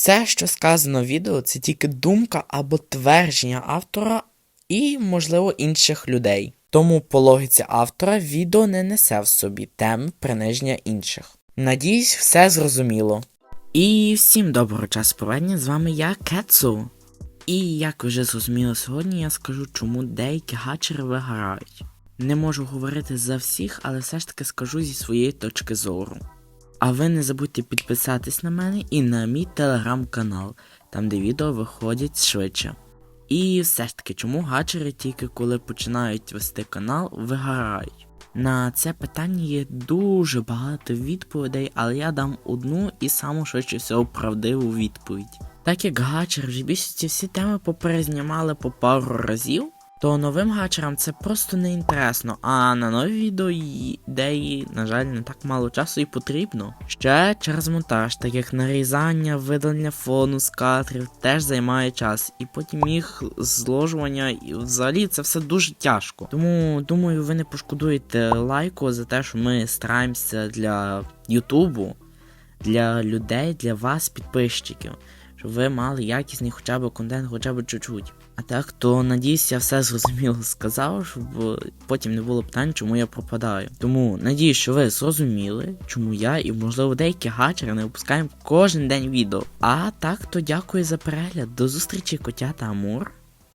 Все, що сказано в відео, це тільки думка або твердження автора і, можливо, інших людей. Тому по логіці автора відео не несе в собі теми приниження інших. Надіюсь, все зрозуміло. І всім доброго часу проведення, з вами я, Кецу. І як вже зрозуміли сьогодні, я скажу, чому деякі гачери виграють. Не можу говорити за всіх, але все ж таки скажу зі своєї точки зору. А ви не забудьте підписатись на мене і на мій телеграм-канал, там де відео виходять швидше. І все ж таки, чому гачери тільки коли починають вести канал, вигорають? На це питання є дуже багато відповідей, але я дам одну і саму швидше всього правдиву відповідь. Так як гачери вже більшості всі теми поперезнімали по пару разів, то новим гачерам це просто не інтересно, а на нові відео ідеї, на жаль, не так мало часу і потрібно. Ще через монтаж, так як нарізання, видалення фону з кадрів теж займає час, і потім їх зложування, і взагалі це все дуже тяжко. Тому думаю, ви не пошкодуєте лайку за те, що ми стараємося для Ютубу, для людей, для вас, підписчиків щоб ви мали якісний хоча б контент, хоча б чуть-чуть. А так, то надіюсь, я все зрозуміло сказав, щоб потім не було питань, чому я пропадаю. Тому надіюсь, що ви зрозуміли, чому я і можливо деякі гачери не випускаємо кожен день відео. А так, то дякую за перегляд. До зустрічі, котята Амур.